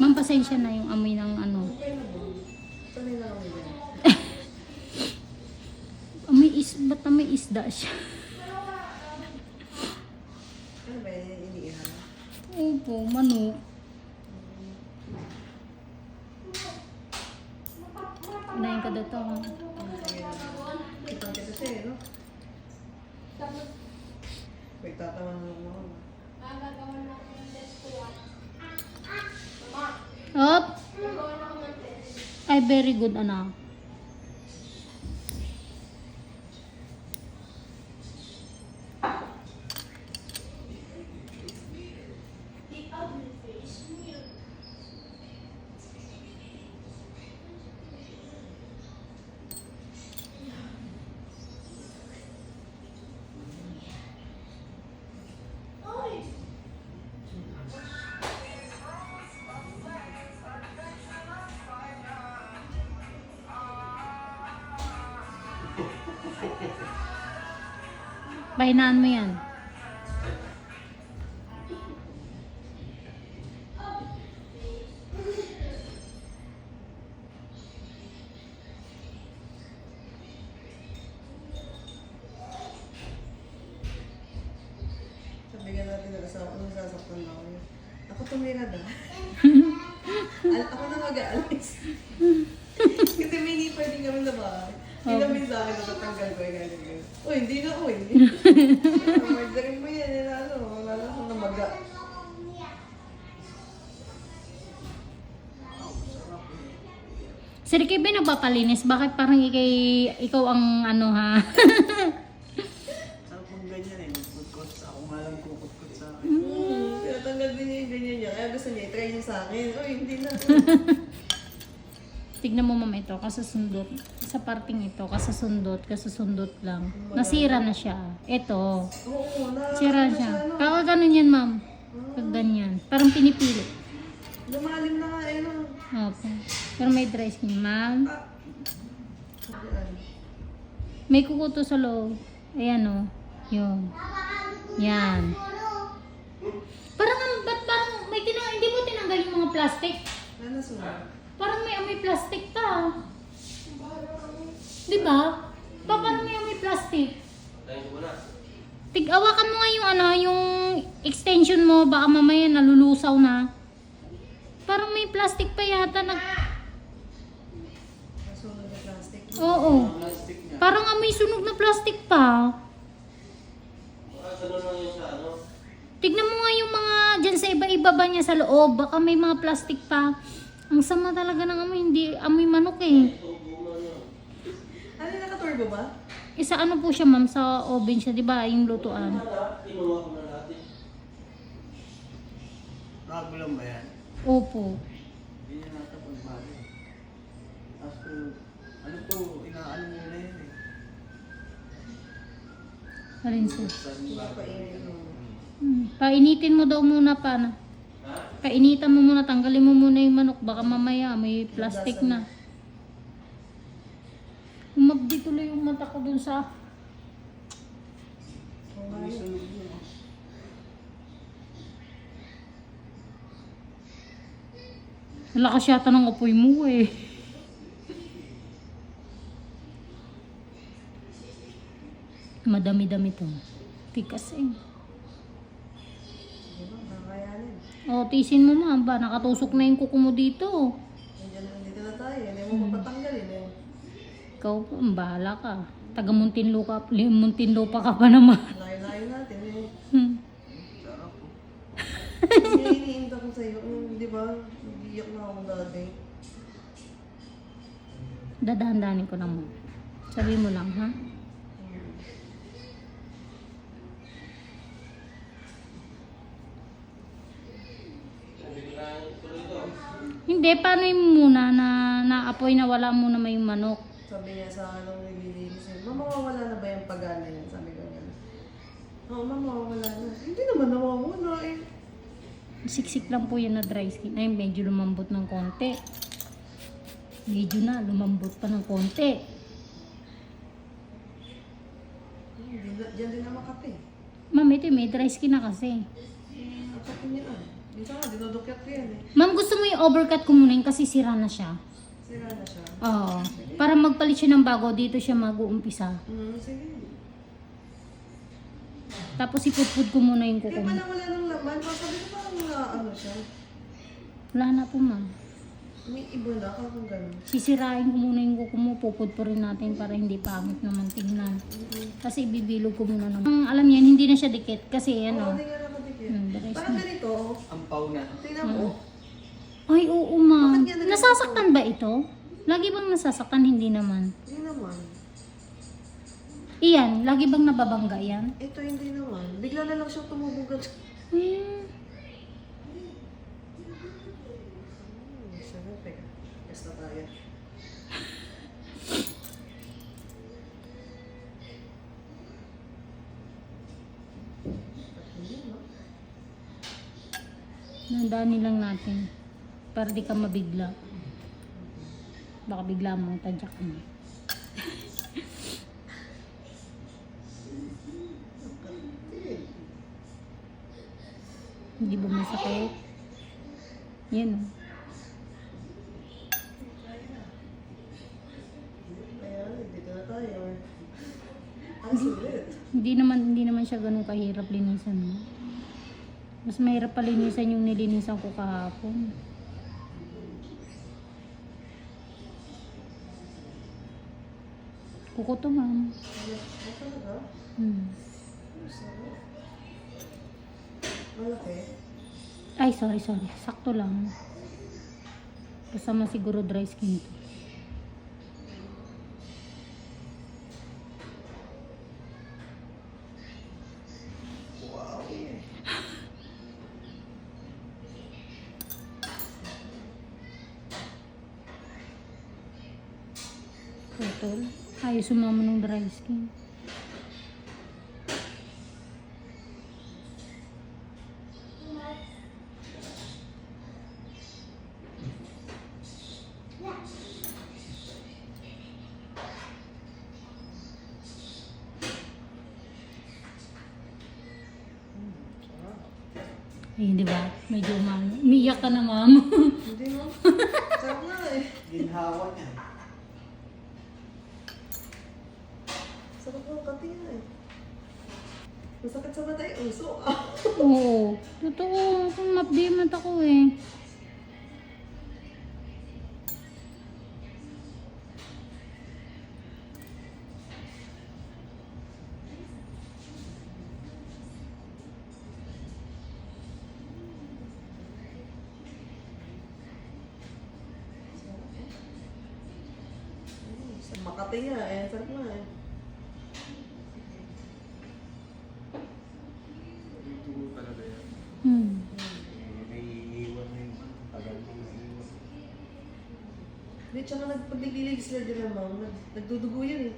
Ma'am, pasensya na yung amoy ng ano. Na na. Amoy is, ba't amoy isda siya? Ano ba yan? Iniihan? Opo, manok. Unahin ka dito. ha? Kitang kita siya eh, no? Pagtatawan mo mo. Up. Ay, very good, anak. Pahinaan mo yan. Sabihan natin ng asawa ko, nasasaktan na ako. Ako tumira na. Ako na mag-aalis. Kasi may hindi pwedeng kami na bahay. Hinamin sa akin, natatanggal ko yung ganyan ganyan. Uy, hindi na, uy. Margarin mo yan, ano, wala na akong namaga. Si Ricky ba nagpapalinis? Bakit parang ikay, ikaw ang ano ha? Sarap mong ganyan eh, magkutkot. Ako nga lang kukutkot sa akin. Hmm, tinatanggal din niya yung ganyan niya. Kaya gusto niya, i-try niya sa akin. Uy, hindi na. Tignan mo mama ito, kasusundot. Sa parting ito, kasusundot, kasusundot lang. Nasira na siya. Ito, Oo, na. sira siya. Kaka ganun yan ma'am. Pag ganyan. Parang pinipili. Lumalim na nga, eh, no. Opo. Pero may dry skin ma'am. May kukuto sa loob. Ayan o. Yun. Yan. Parang, ang- ba't parang, may tinang, hindi mo tinanggal yung mga plastic? Ano sunod? Parang may amoy plastic pa. Di ba? Pa, parang may amoy plastic. Tig-awakan mo nga yung ano, yung extension mo, baka mamaya nalulusaw na. Parang may plastic pa yata nag... Nasunog na plastic. Oo. Parang amoy sunog na plastic pa. Tignan mo nga yung mga dyan sa iba-iba ba niya sa loob. Baka may mga plastic pa. Ang sama talaga ng amoy. Hindi amoy manok eh. Ano naka-turbo ba? Isa ano po siya ma'am sa oven siya, di ba? Yung lutuan. Lang ba yan? Opo. Hindi niya nata pagbago. Tapos ano to, inaano mo na yan eh. Ba? Papainin mo. Hmm. Painitin mo daw muna pa na. Painitan mo muna, tanggalin mo muna yung manok. Baka mamaya may plastic na. Umabdi tuloy yung mata ko dun sa... Lakas yata ng apoy mo eh. Madami-dami to. Tikas eh. O, tisin mo ma ba? Nakatusok na yung kuko mo dito. Nandiyan na, dito na tayo. Hindi mo mapatanggalin eh. Ikaw po, ang bahala ka. Taga Muntinlo ka, Muntinlo pa ka pa naman. Layo-layo natin eh. Hmm. Sarap po. Kasi iniinta ko sa'yo. Mm, di ba? Nag-iyak na ako dati. Dadahan-dahanin ko lang mo. Sabi mo lang, ha? Hindi, paano yung muna na naapoy na wala muna may manok? Sabi niya sa akin nung naglilinis niya, Mama, mawawala na ba yung pagana yan? Sabi ko niya. Oo, mama, mawawala na. Hindi naman nawawala eh. Siksik lang po yan na dry skin. Ay, medyo lumambot ng konti. Medyo na, lumambot pa ng konti. Hindi na, dyan din naman kape. Ma'am, ito may dry skin na kasi. Ang kape niya ah. Minsan nga, dinudukyat ko yan eh. Ma'am, gusto mo yung overcut ko muna yun kasi sira na siya. Sira na siya. Oo. Para magpalit siya ng bago, dito siya mag-uumpisa. Hmm, sige. Tapos ipupud ko muna yung kuko Kaya mo. pala wala nang laman. Sabi ko parang na ano siya. Wala na po, ma'am. May iba na ka kung gano'n. Sisirain ko muna yung kuko mo, pupud po rin natin para hindi pangit naman tingnan. Kasi ibibilog ko muna naman. Ang alam niyan, hindi na siya dikit kasi Oo, ano. hindi nga. Hmm, Parang ganito. Ang pau na. Tingnan mo. Ay, oo, ma'am. Bakit? Nasasaktan ba ito? Lagi bang nasasaktan? Hindi naman. Hindi naman. Iyan, lagi bang nababangga yan? Ito hindi naman. Bigla na lang siyang tumubugal. Hmm. Hmm, sarap teka. Basta tayo. Nandaan lang natin. Para di ka mabigla. Baka bigla mo tadyak mo. Hindi ba masakit? Yan. Ang sulit. Hindi naman hindi naman siya ganun kahirap linisan mo. Mas mahirap pa linisan yung nilinisan ko kahapon. Kuko to, ma'am. Hmm. Ay, sorry, sorry. Sakto lang. Kasama siguro dry skin to. Putol. Ayaw sumama ng dry skin. Eh, di ba? Medyo umano. Umiyak ka na, ma'am. Hindi mo. Sarap nga eh. Ginhawa niya. Sarap ng kati nga eh. Masakit sa mata eh. Uso. Ah. Oo. Totoo. Kung mapdimat ako eh. Makati nga eh. Sarap nga Hindi, tsaka nagpaglilig sila din naman. Nag, nagdudugo yan eh.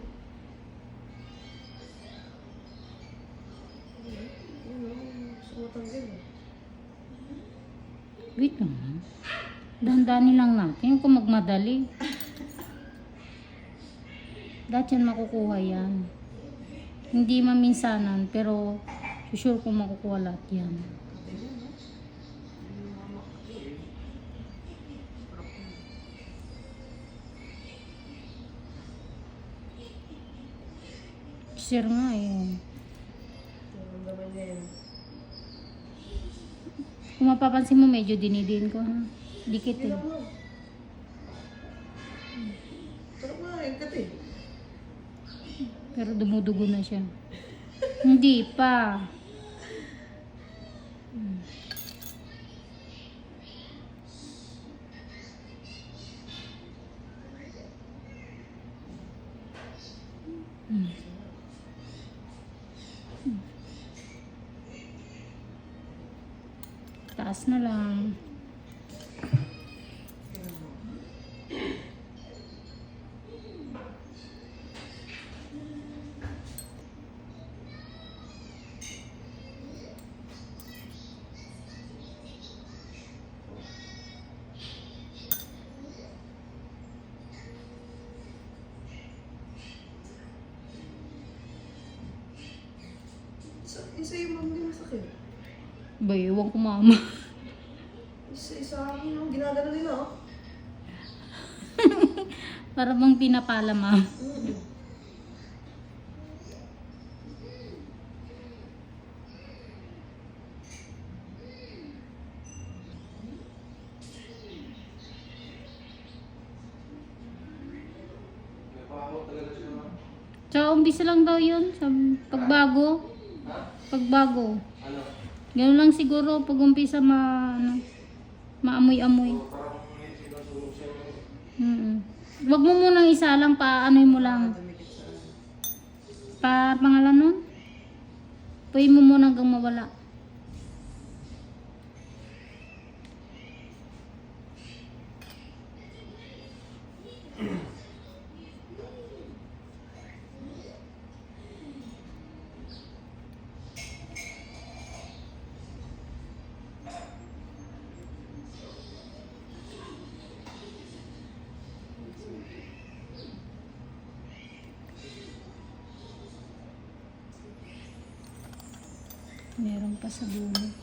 Sumatanggal eh. Wait lang. ma'am. Dahan-dahanin lang natin kung magmadali. Dahil yan makukuha yan. Hindi maminsanan, pero sure kung makukuha lahat yan. Sir nga eh. Kung mapapansin mo, medyo dinidin ko ha. Dikit eh. Pero dumudugo na siya. Hindi pa. Taas na lang. Sa, yung hindi masakit. Ba, ewan ko mama. Ano, ginagano nila, oh. Para bang pinapala, ma'am. Mm. Tsaka umpisa lang daw yun. Sa pagbago. Ha? Pagbago. Ano? Ganun lang siguro pag umpisa ma, ano, maamoy-amoy. Siya. Mm Wag mo munang isa lang pa, anoy mo lang. Pa pangalan nun? Puy mo muna hanggang mawala. Meron pa sa dulo.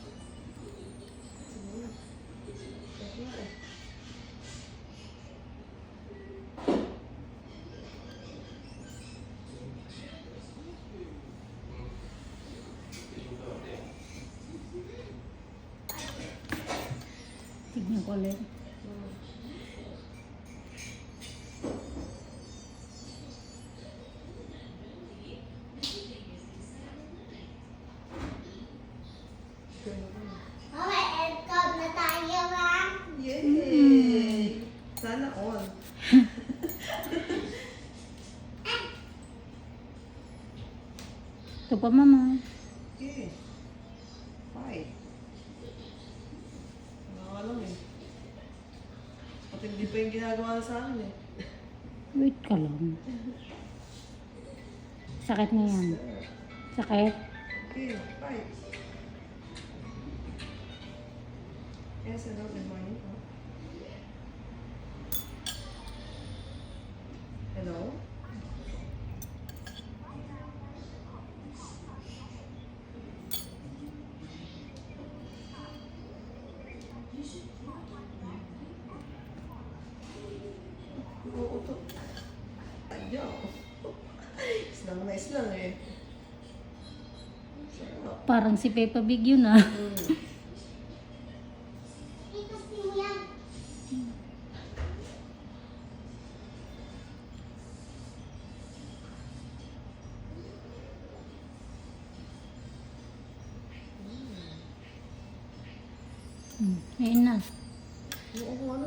Okay, aircon na tayo, ma'am. Yay! Sana all. Ito pa mama. Okay. Five. Nakakalam eh. Pati hindi pa yung ginagawa sa akin eh. Wait ka lang. Sakit na yan. Sakit? Okay, five. Yes, hello, good morning po. Hello? Ayaw. Islang na islang eh. Sarap. Parang si Peppa Big yun ah. Mm. Hmm, Ayun na. Ano.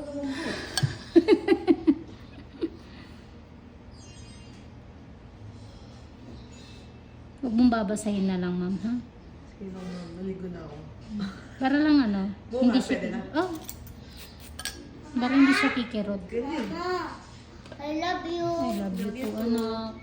Huwag mong babasahin na lang ma'am ha. Sige lang, ma'am. Naligo na ako. Para lang ano. Bunga, hindi siya, pwede na? Oh. Para hindi siya kikirot. Ganyan. I love you. I love you too anak.